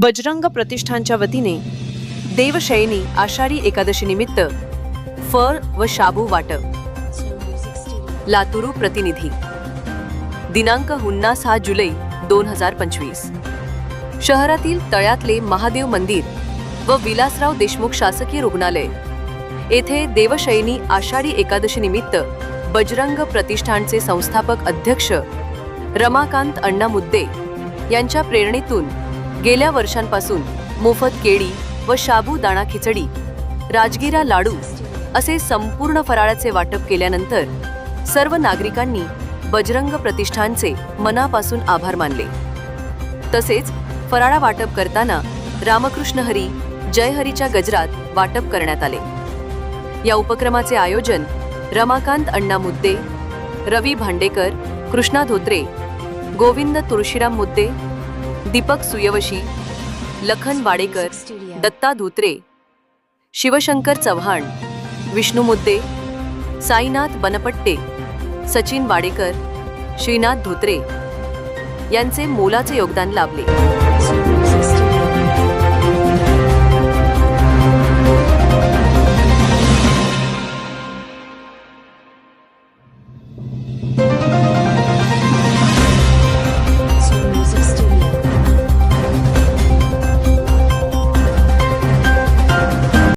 बजरंग प्रतिष्ठानच्या वतीने देवशयनी आषाढी एकादशी निमित्त फळ व शाबू वाटप. लातूरू प्रतिनिधी. दिनांक हुन्नास हा जुलै दोन हजार पंचवीस. शहरातील तळ्यातले महादेव मंदिर व विलासराव देशमुख शासकीय रुग्णालय. येथे देवशयनी आषाढी एकादशी निमित्त बजरंग प्रतिष्ठानचे संस्थापक अध्यक्ष रमाकांत अण्णा मुद्दे यांच्या प्रेरणेतून गेल्या वर्षांपासून मोफत केळी व शाबू दाणा खिचडी राजगिरा लाडू असे संपूर्ण फराळाचे वाटप केल्यानंतर सर्व नागरिकांनी बजरंग प्रतिष्ठानचे मनापासून आभार मानले. तसेच फराळा वाटप करताना रामकृष्ण हरी जयहरीच्या गजरात वाटप करण्यात आले. या उपक्रमाचे आयोजन रमाकांत अण्णा मुद्दे रवी भांडेकर कृष्णा धोत्रे गोविंद तुळशीराम मुद्दे दीपक सुयवशी लखन वाडेकर दत्ता धोत्रे शिवशंकर चव्हाण विष्णू मुद्दे साईनाथ बनपट्टे सचिन वाडेकर श्रीनाथ धोत्रे यांचे मोलाचे योगदान लाभले.